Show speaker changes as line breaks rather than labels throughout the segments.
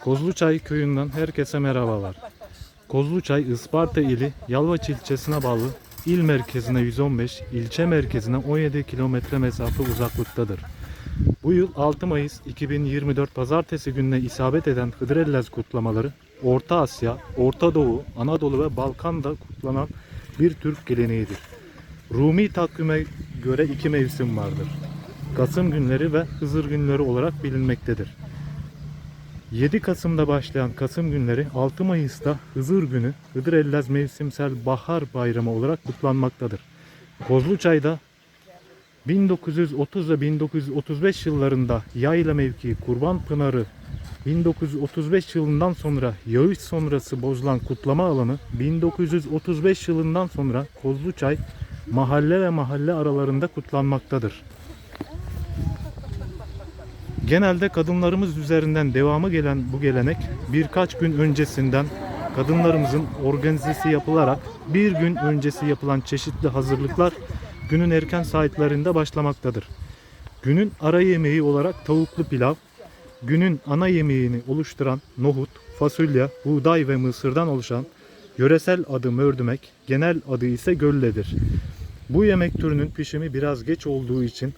Kozluçay köyünden herkese merhabalar. Kozluçay Isparta ili Yalvaç ilçesine bağlı il merkezine 115, ilçe merkezine 17 kilometre mesafe uzaklıktadır. Bu yıl 6 Mayıs 2024 Pazartesi gününe isabet eden Hıdrellez kutlamaları Orta Asya, Orta Doğu, Anadolu ve Balkan'da kutlanan bir Türk geleneğidir. Rumi takvime göre iki mevsim vardır. Kasım günleri ve Hızır günleri olarak bilinmektedir. 7 Kasım'da başlayan Kasım günleri 6 Mayıs'ta Hızır günü Hıdrellez mevsimsel bahar bayramı olarak kutlanmaktadır. Kozluçay'da 1930 ve 1935 yıllarında Yayla mevkii Kurban Pınarı 1935 yılından sonra yağış sonrası bozulan kutlama alanı 1935 yılından sonra Kozluçay mahalle ve mahalle aralarında kutlanmaktadır. Genelde kadınlarımız üzerinden devamı gelen bu gelenek birkaç gün öncesinden kadınlarımızın organizesi yapılarak bir gün öncesi yapılan çeşitli hazırlıklar günün erken saatlerinde başlamaktadır. Günün ara yemeği olarak tavuklu pilav, günün ana yemeğini oluşturan nohut, fasulye, buğday ve mısırdan oluşan yöresel adı mördümek, genel adı ise gölledir. Bu yemek türünün pişimi biraz geç olduğu için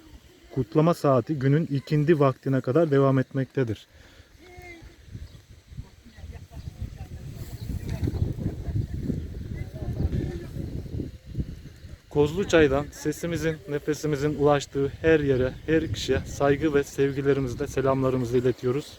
kutlama saati günün ikindi vaktine kadar devam etmektedir. Kozluçay'dan sesimizin, nefesimizin ulaştığı her yere, her kişiye saygı ve sevgilerimizle selamlarımızı iletiyoruz.